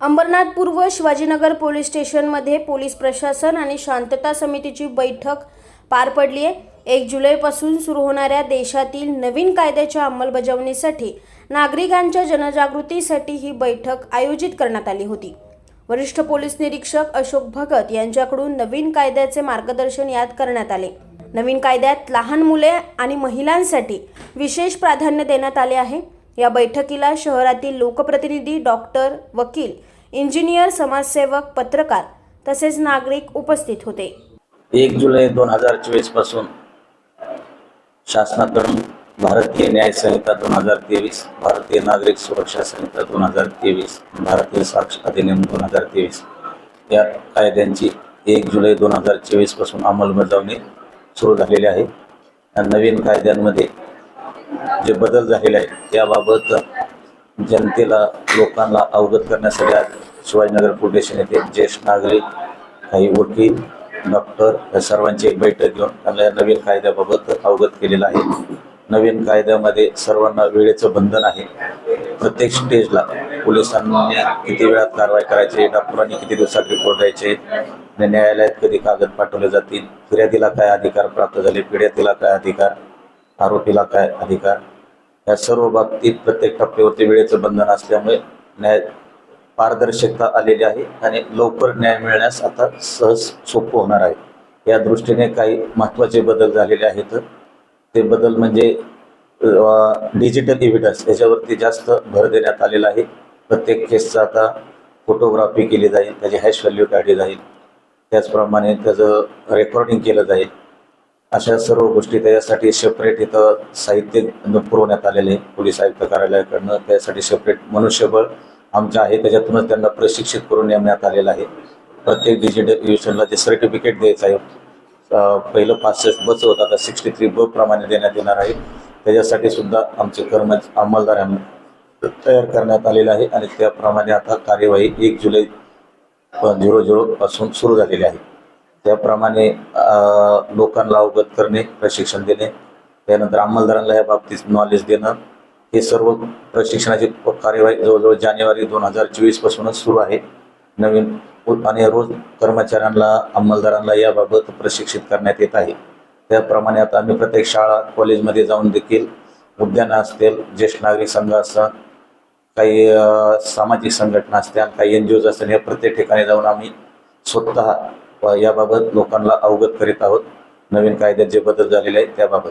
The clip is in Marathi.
अंबरनाथ पूर्व शिवाजीनगर पोलीस स्टेशनमध्ये पोलीस प्रशासन आणि शांतता समितीची बैठक पार पडली आहे. एक जुलैपासून सुरू होणाऱ्या देशातील नवीन कायद्याच्या अंमलबजावणीसाठी नागरिकांच्या जनजागृतीसाठी ही बैठक आयोजित करण्यात आली होती. वरिष्ठ पोलीस निरीक्षक अशोक भगत यांच्याकडून नवीन कायद्याचे मार्गदर्शन यात करण्यात आले. नवीन कायद्यात लहान मुले आणि महिलांसाठी विशेष प्राधान्य देण्यात आले आहे. या बैठकीला शहरातील लोकप्रतिनिधी डॉक्टर वकील इंजिनियर समाजसेवक पत्रकार तसेच नागरिक उपस्थित होते. एक जुलै दोन हजार चोवीसपासून शासनाकडून भारतीय न्याय संहिता दोन हजार तेवीस भारतीय नागरिक सुरक्षा संहिता दोन हजार तेवीस भारतीय साक्ष अधिनियम दोन हजार तेवीस या कायद्यांची एक जुलै दोन हजार चोवीसपासून अंमलबजावणी सुरू झालेली आहे. या नवीन कायद्यांमध्ये जे बदल झालेले आहेत याबाबत जनतेला लोकांना अवगत करण्यासाठी आज शिवाजीनगर पोलीस स्टेशन येथे ज्येष्ठ नागरिक काही वकील डॉक्टर या सर्वांची एक बैठक घेऊन त्यांना नवीन कायद्याबाबत अवगत केलेलं आहे. नवीन कायद्यामध्ये सर्वांना वेळेचं बंधन आहे. प्रत्येक स्टेजला पोलिसांनी किती वेळात कारवाई करायची डॉक्टरांनी किती दिवसात रिपोर्ट द्यायचे न्यायालयात कधी कागद पाठवले जातील फिर्यादीला काय अधिकार प्राप्त झाले पिढ्यातीला काय अधिकार आरोपीला काय अधिकार? या सर्व बाबतीत प्रत्येक टप्प्यावरती वेळेचं बंधन असल्यामुळे न्याय पारदर्शकता आलेली आहे आणि लवकर न्याय मिळण्यास आता सहज सोपं होणार आहे. या दृष्टीने काही महत्त्वाचे बदल झालेले आहेत. ते बदल म्हणजे डिजिटल एव्हिडन्स याच्यावरती जास्त भर देण्यात आलेला आहे. प्रत्येक केसचा आता फोटोग्राफी केली जाईल त्याची हॅश व्हॅल्यू काढली जाईल. त्याचप्रमाणे त्याचं रेकॉर्डिंग केलं जाईल. अशा सर्व गोष्टी त्याच्यासाठी सेपरेट इथं साहित्य पुरवण्यात आलेले आहे. पोलीस आयुक्त कार्यालयाकडनं त्यासाठी सेपरेट मनुष्यबळ आमचं आहे. त्याच्यातूनच त्यांना प्रशिक्षित करून नेमण्यात आलेलं आहे. प्रत्येक डिजिटल युशनला जे सर्टिफिकेट द्यायचं आहे पहिलं पासष्ट बच होतं. आता सिक्स्टी थ्री ब प्रमाणे देण्यात येणार आहे. त्याच्यासाठी सुद्धा आमचे कर्मच अंमलदार तयार करण्यात आलेलं आहे. आणि त्याप्रमाणे आता कार्यवाही एक जुलै झिरो झिरो पासून सुरू झालेली आहे. त्याप्रमाणे लोकांना अवगत करणे प्रशिक्षण देणे त्यानंतर अंमलदारांना या बाबतीत नॉलेज देणं हे सर्व प्रशिक्षणाची कार्यवाही जवळजवळ जानेवारी दोन हजार चोवीस पासूनच सुरू आहे. नवीन आणि रोज कर्मचाऱ्यांना अंमलदारांना याबाबत प्रशिक्षित करण्यात येत आहे. त्याप्रमाणे आता आम्ही प्रत्येक शाळा कॉलेजमध्ये जाऊन देखील उद्यानं असतील ज्येष्ठ नागरिक संघ असं काही सामाजिक संघटना असत्या काही एन जी ओज असतील या प्रत्येक ठिकाणी जाऊन आम्ही स्वतः याबाबत लोकांना अवगत करीत आहोत. नवीन कायद्यात जे बदल झालेले आहेत त्याबाबत.